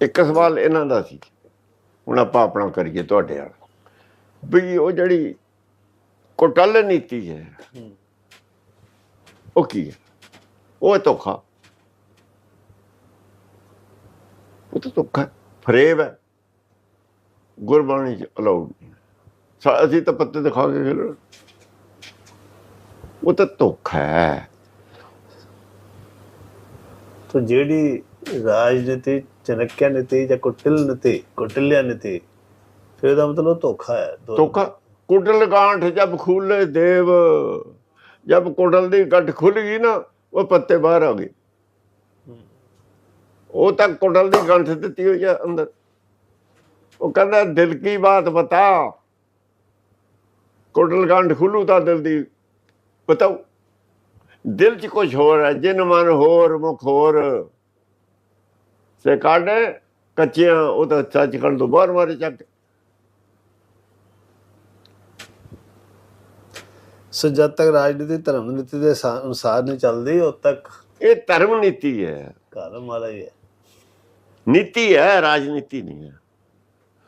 ਇੱਕ ਸਵਾਲ ਇਹਨਾਂ ਦਾ ਸੀ। ਹੁਣ ਆਪਾਂ ਆਪਣਾ ਕਰੀਏ ਤੁਹਾਡੇ ਨਾਲ। ਵੀ ਉਹ ਜਿਹੜੀ ਕੁਟਲ ਨੀਤੀ ਹੈ ਉਹ ਕੀ ਹੈ? ਉਹ ਧੋਖਾ। ਉਹ ਤਾਂ ਧੋਖਾ ਫਰੇਬ ਹੈ। ਗੁਰਬਾਣੀ ਚ ਅਲਾਉਡ ਅਸੀਂ ਤਾਂ ਪੱਤੇ ਦਿਖਾ ਕੇ ਖੇਲਣ। ਉਹ ਤਾਂ ਧੋਖਾ ਹੈ। ਤੋ ਜਿਹੜੀ ਰਾਜਨੀਤੀ ਚਨਕਿਆ ਨੀਤੀ ਜਾਂ ਕੁਟਿਲ ਨੀਤੀ ਕੁਟਿਲਿਆ ਨੀਤੀ ਫਿਰ ਉਹਦਾ ਮਤਲਬ ਧੋਖਾ ਹੈ ਦੋ- ਧੋਖਾ। ਕੁਟਲ ਗਾਂਠ ਜਬ ਖੁੱਲੇ ਦੇਵ ਜਬ ਕੁਟਲ ਦੀ ਗੱਠ ਖੁੱਲ ਗਈ ਨਾ ਉਹ ਪੱਤੇ ਬਾਹਰ ਆ ਗਏ। ਉਹ ਤਾਂ ਕੁਟਲ ਦੀ ਗੰਠ ਦਿੱਤੀ ਹੋਈ ਆ ਅੰਦਰ। ਉਹ ਕਹਿੰਦਾ ਦਿਲ ਕੀ ਬਾਤ ਬਤਾ? ਕੁਟਲ ਗੰਠ ਖੁੱਲੂ ਤਾਂ ਦਿਲ ਦੀ ਬਤਾਓ ਦਿਲ 'ਚ ਕੁਝ ਹੋਰ ਹੈ ਜਿਨ ਮਨ ਹੋਰ ਮੁਖ ਹੋਰ। ਸੇ ਕਾਢੇ ਕੱਚੀਆਂ ਉਹ ਤਾਂ ਸੱਚ ਕਰਨ ਤੋਂ ਬਾਹਰ ਮਾਰੇ ਚੱਕ। ਸੋ ਜਦ ਤੱਕ ਰਾਜਨੀਤੀ ਧਰਮ ਨੀਤੀ ਦੇ ਅਨੁਸਾਰ ਨਹੀਂ ਚੱਲਦੀ ਉਦ ਤੱਕ ਇਹ ਧਰਮ ਨੀਤੀ ਹੈ। ਕਾਲਮ ਵਾਲਾ ਹੀ ਹੈ। ਨੀਤੀ ਹੈ ਰਾਜਨੀਤੀ ਨਹੀਂ ਹੈ।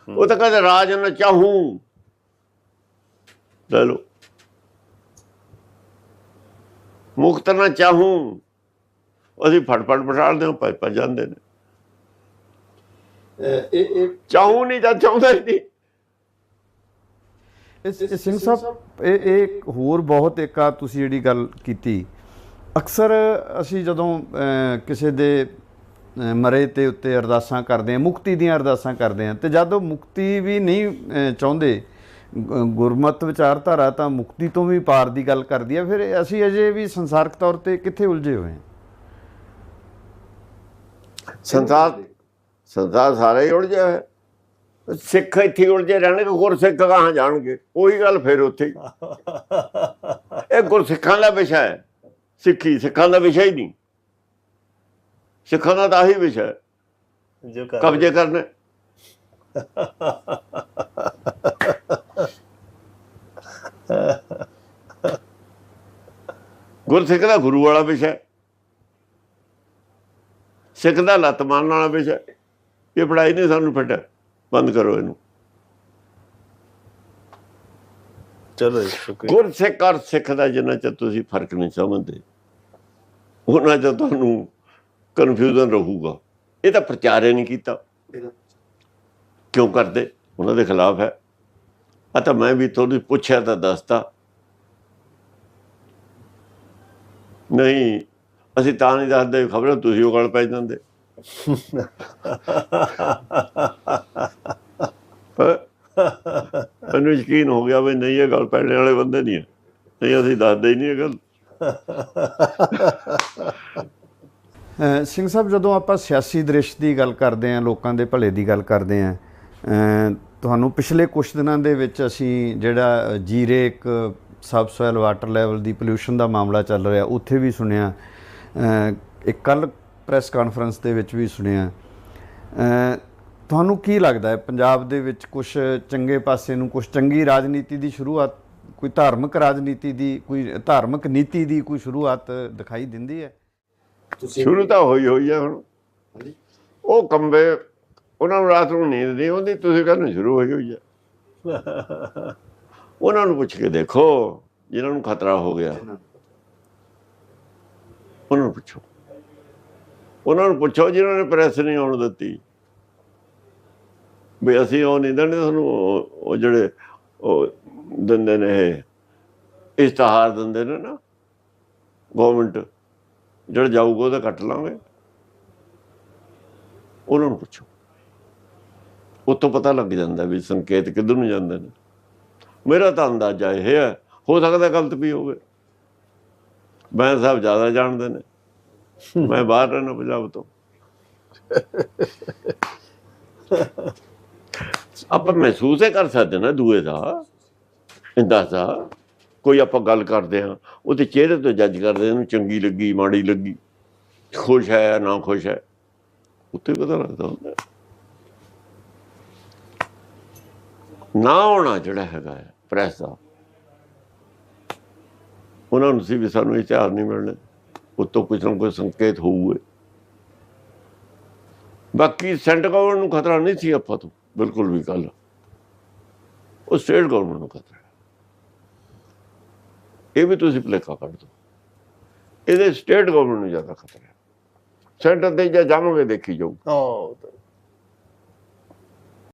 ਉਹ ਤਾਂ ਕਹਿੰਦੇ ਰਾਜ ਨਾ ਚਾਹੂੰ। ਲੈ ਲੋ ਮੁਕਤ ਨਾ ਚਾਹੂੰ। ਅਸੀਂ ਫੜ ਬਿਠਾਲਦੇ ਹਾਂ ਭੱਜ ਭੱਜ ਜਾਂਦੇ ਨੇ। ਇਹ ਇਹ ਚਾਹੂੰ ਨਹੀਂ ਤਾਂ ਚਾਹੁੰਦਾ ਹੀ ਨਹੀਂ। ਇਸ ਇਸ ਸਿੰਘ ਸਾਹਿਬ ਇਹ ਇਹ ਇੱਕ ਹੋਰ ਬਹੁਤ ਇੱਕ ਆ ਤੁਸੀਂ ਜਿਹੜੀ ਗੱਲ ਕੀਤੀ। ਅਕਸਰ ਅਸੀਂ ਜਦੋਂ ਕਿਸੇ ਦੇ ਮਰੇ ਤੇ ਉੱਤੇ ਅਰਦਾਸਾਂ ਕਰਦੇ ਹਾਂ ਮੁਕਤੀ ਦੀਆਂ ਅਰਦਾਸਾਂ ਕਰਦੇ ਹਾਂ ਤੇ ਜਦ ਉਹ ਮੁਕਤੀ ਵੀ ਨਹੀਂ ਚਾਹੁੰਦੇ ਗੁਰਮਤ ਵਿਚਾਰਧਾਰਾ ਤਾਂ ਮੁਕਤੀ ਤੋਂ ਵੀ ਪਾਰ ਦੀ ਗੱਲ ਕਰਦੀ ਹੈ ਫਿਰ ਅਸੀਂ ਅਜੇ ਵੀ ਸੰਸਾਰਕ ਤੌਰ ਤੇ ਕਿੱਥੇ ਉਲਝੇ ਹੋਏ ਹਾਂ? ਸੰਸਾਰ ਸੰਸਾਰ ਸਾਰਾ ਹੀ ਉਲਝਿਆ ਹੈ ਸਿੱਖ ਇੱਥੇ ਹੀ ਉਲਝੇ ਰਹਿਣਗੇ ਗੁਰਸਿੱਖ ਕਹਾਂ ਜਾਣਗੇ? ਉਹੀ ਗੱਲ ਫਿਰ ਉੱਥੇ ਹੀ। ਇਹ ਗੁਰਸਿੱਖਾਂ ਦਾ ਵਿਸ਼ਾ ਹੈ। ਸਿੱਖੀ ਸਿੱਖਾਂ ਦਾ ਵਿਸ਼ਾ ਹੀ ਨਹੀਂ। ਸਿੱਖਾਂ ਦਾ ਤਾਂ ਆਹੀ ਵਿਸ਼ਾ ਹੈ। ਜੋ ਕਬਜ਼ੇ ਕਰਨੇ। ਗੁਰਸਿੱਖ ਦਾ ਗੁਰੂ ਵਾਲਾ ਵਿਸ਼ਾ ਹੈ। ਸਿੱਖ ਦਾ ਲੱਤ ਮਾਰਨ ਵਾਲਾ ਵਿਸ਼ਾ ਹੈ। ਇਹ ਪੜਾਈ ਨਹੀਂ ਸਾਨੂੰ ਫਿੱਟ ਬੰਦ ਕਰੋ ਇਹਨੂੰ। ਚਲੋ ਸ਼ੁਕਰੀਆ। ਗੁਰਸਿੱਖ ਔਰ ਸਿੱਖ ਦਾ ਜਿੰਨਾ ਚਿਰ ਤੁਸੀਂ ਫ਼ਰਕ ਨਹੀਂ ਸਮਝਦੇ ਉਹਨਾਂ ਚ ਤੁਹਾਨੂੰ ਕਨਫਿਊਜ਼ਨ ਰਹੂਗਾ। ਇਹ ਤਾਂ ਪ੍ਰਚਾਰ ਹੀ ਨਹੀਂ ਕੀਤਾ। ਕਿਉਂ ਕਰਦੇ? ਉਹਨਾਂ ਦੇ ਖਿਲਾਫ ਹੈ। ਆ ਤਾਂ ਮੈਂ ਵੀ ਤੁਹਾਨੂੰ ਪੁੱਛਿਆ ਤਾਂ ਦੱਸਤਾ। ਨਹੀਂ ਅਸੀਂ ਤਾਂ ਨਹੀਂ ਦੱਸਦੇ ਖਬਰ ਤੁਸੀਂ ਉਹ ਗੱਲ ਪੈ ਜਾਂਦੇ। ਮੈਨੂੰ ਯਕੀਨ ਹੋ ਗਿਆ ਵੀ ਨਹੀਂ, ਇਹ ਗੱਲ ਪੈਣੇ ਵਾਲੇ ਬੰਦੇ ਨਹੀਂ ਹੈ। ਨਹੀਂ, ਅਸੀਂ ਦੱਸਦੇ ਹੀ ਨਹੀਂ ਇਹ ਗੱਲ। ਸਿੰਘ ਸਾਹਿਬ, ਜਦੋਂ ਆਪਾਂ ਸਿਆਸੀ ਦ੍ਰਿਸ਼ ਦੀ ਗੱਲ ਕਰਦੇ ਹਾਂ, ਲੋਕਾਂ ਦੇ ਭਲੇ ਦੀ ਗੱਲ ਕਰਦੇ ਹਾਂ ਤੁਹਾਨੂੰ ਪਿਛਲੇ ਕੁਝ ਦਿਨਾਂ ਦੇ ਵਿੱਚ ਅਸੀਂ ਜਿਹੜਾ ਜੀਰੇ ਇੱਕ ਸਬ ਸੋਇਲ ਵਾਟਰ ਲੈਵਲ ਦੀ ਪੋਲਿਊਸ਼ਨ ਦਾ ਮਾਮਲਾ ਚੱਲ ਰਿਹਾ, ਉੱਥੇ ਵੀ ਸੁਣਿਆ ਇੱਕ ਕੱਲ ਪ੍ਰੈਸ ਕਾਨਫਰੰਸ ਦੇ ਵਿੱਚ ਵੀ ਸੁਣਿਆ। ਅ, ਤੁਹਾਨੂੰ ਕੀ ਲੱਗਦਾ ਹੈ ਪੰਜਾਬ ਦੇ ਵਿੱਚ ਕੁਝ ਚੰਗੇ ਪਾਸੇ ਨੂੰ ਕੁਝ ਚੰਗੀ ਰਾਜਨੀਤੀ ਦੀ ਸ਼ੁਰੂਆਤ ਕੋਈ ਧਾਰਮਿਕ ਰਾਜਨੀਤੀ ਦੀ ਕੋਈ ਧਾਰਮਿਕ ਨੀਤੀ ਦੀ ਕੋਈ ਸ਼ੁਰੂਆਤ ਦਿਖਾਈ ਦਿੰਦੀ ਹੈ? ਤੁਸੀਂ ਸ਼ੁਰੂ ਤਾਂ ਹੋਈ ਹੋਈ ਹੈ ਹੁਣ। ਹਾਂਜੀ। ਉਹ ਕੰਬੇ ਉਹਨਾਂ ਨੂੰ ਰਾਤ ਨੂੰ ਨੀਂਦ ਨਹੀਂ ਆਉਂਦੀ ਤੁਸੀਂ ਕਹਿੰਦੇ ਸ਼ੁਰੂ ਹੋਈ ਹੋਈ ਹੈ। ਉਹਨਾਂ ਨੂੰ ਪੁੱਛ ਕੇ ਦੇਖੋ ਜਿਨ੍ਹਾਂ ਨੂੰ ਖਤਰਾ ਹੋ ਗਿਆ। ਉਹਨਾਂ ਨੂੰ ਪੁੱਛੋ। ਉਹਨਾਂ ਨੂੰ ਪੁੱਛੋ ਜਿਨ੍ਹਾਂ ਨੇ ਪ੍ਰੈਸ ਨਹੀਂ ਆਉਣ ਦਿੱਤੀ। ਵੀ ਅਸੀਂ ਉਹ ਨਹੀਂ ਦਿੰਦੇ ਤੁਹਾਨੂੰ ਉਹ ਜਿਹੜੇ ਉਹ ਦਿੰਦੇ ਨੇ ਇਹ ਇਸ਼ਤਿਹਾਰ ਦਿੰਦੇ ਨੇ ਨਾ ਗਵਰਨਮੈਂਟ ਜਿਹੜਾ ਜਾਊਗਾ ਉਹਦਾ ਕੱਟ ਲਾਂਗੇ। ਉਹਨਾਂ ਨੂੰ ਪੁੱਛੋ। ਉੱਥੋਂ ਪਤਾ ਲੱਗ ਜਾਂਦਾ ਵੀ ਸੰਕੇਤ ਕਿੱਧਰ ਨੂੰ ਜਾਂਦੇ ਨੇ। ਮੇਰਾ ਤਾਂ ਅੰਦਾਜ਼ਾ ਇਹ ਹੈ, ਹੋ ਸਕਦਾ ਗਲਤ ਵੀ ਹੋਵੇ। ਬੈਂਸ ਸਾਹਿਬ ਜ਼ਿਆਦਾ ਜਾਣਦੇ ਨੇ। ਮੈਂ ਬਾਹਰ ਰਹਿਣਾ ਪੰਜਾਬ ਤੋਂ। ਆਪਾਂ ਮਹਿਸੂਸ ਹੀ ਕਰ ਸਕਦੇ ਨਾ ਦੂਏ ਦਾ ਅੰਦਾਜ਼ਾ ਕੋਈ ਆਪਾਂ ਗੱਲ ਕਰਦੇ ਆ ਉਹਦੇ ਚਿਹਰੇ ਤੋਂ ਜੱਜ ਕਰਦੇ ਆ, ਇਹਨੂੰ ਚੰਗੀ ਲੱਗੀ ਮਾੜੀ ਲੱਗੀ ਖੁਸ਼ ਹੈ ਨਾ ਖੁਸ਼ ਹੈ। ਉੱਤੇ ਪਤਾ ਲੱਗਦਾ ਹੁੰਦਾ। ਨਾ ਹੋਣਾ ਜਿਹੜਾ ਹੈਗਾ ਹੈ ਪ੍ਰੈਸ ਦਾ। ਉਹਨਾਂ ਨੂੰ ਸੀ ਵੀ ਸਾਨੂੰ ਇਸ਼ਤਿਹਾਰ ਨਹੀਂ ਮਿਲਣਾ। ਉਤੋਂ ਕੁਝ ਨਾ ਕੋਈ ਸੰਕੇਤ ਹੋਊਗੇ। ਬਾਕੀ ਸੈਂਟਰ ਗਵਰਨਮੈਂਟ ਨੂੰ ਖਤਰਾ ਨਹੀਂ ਸੀ ਆਪਾਂ ਤੋਂ, ਬਿਲਕੁਲ ਵੀ ਕੱਲ ਉਹ ਸਟੇਟ ਗਵਰਨਮੈਂਟ ਨੂੰ ਖਤਰਾ ਇਹ ਵੀ ਤੁਸੀਂ ਭੁਲੇਖਾ ਕੱਢ ਦਿਓ। ਇਹਦੇ ਸਟੇਟ ਗਵਰਨਮੈਂਟ ਨੂੰ ਜ਼ਿਆਦਾ ਖਤਰਾ ਸੈਂਟਰ ਤੇ ਜਾਂ ਜਾਵਾਂਗੇ ਦੇਖੀ ਜਾਊ। ਹਾਂ।